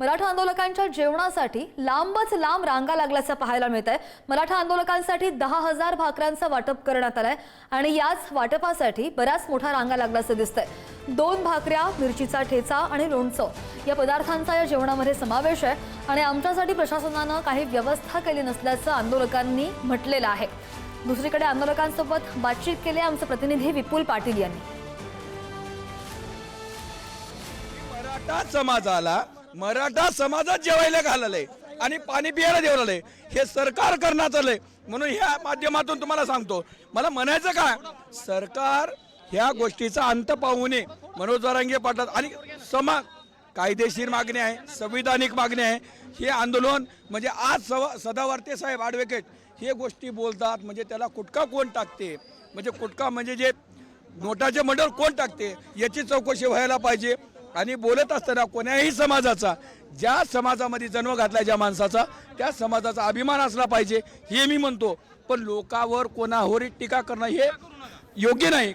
मराठा आंदोलकांच्या जेवणासाठी लांबच लांब रांगा लागल्याचं पाहायला मिळत आहे मराठा आंदोलकांसाठी दहा हजार भाकऱ्यांचं वाटप करण्यात आलंय आणि याच वाटपासाठी बऱ्याच मोठ्या रांगा लागल्याचं दिसतंय. दोन भाकऱ्या मिरचीचा ठेचा आणि लोणचं या पदार्थांचा या जेवणामध्ये समावेश आहे आणि आमच्यासाठी प्रशासनानं काही व्यवस्था केली नसल्याचं आंदोलकांनी म्हटलेलं आहे. दुसरीकडे आंदोलकांसोबत बातचीत केली आमचे प्रतिनिधी विपुल पाटील यांनी. मराठा समाजाला मराठा समाजात जेवायला घाललंय आणि पाणी पियाला देवलंय हे सरकार करण्यात आलंय म्हणून ह्या माध्यमातून तुम्हाला सांगतो. मला म्हणायचं काय? सरकार ह्या गोष्टीचा अंत पाहू नये. मनोज जरांगे पाटलात आणि समा कायदेशीर मागणी आहे संविधानिक मागणी आहे. हे आंदोलन म्हणजे आज सव सदावर्ते साहेब ॲडव्होकेट हे गोष्टी बोलतात. म्हणजे त्याला कुटका कोण टाकते? म्हणजे कुटका म्हणजे जे नोटाचे मंडळ कोण टाकते? याची चौकशी व्हायला पाहिजे. आणि बोलत असताना कोण्याही समाजाचा ज्या समाजामध्ये जन्म घातला ज्या माणसाचा त्या समाजाचा अभिमान असला पाहिजे हे मी म्हणतो. पण लोकावर कोणावरही टीका करणं हे योग्य नाही.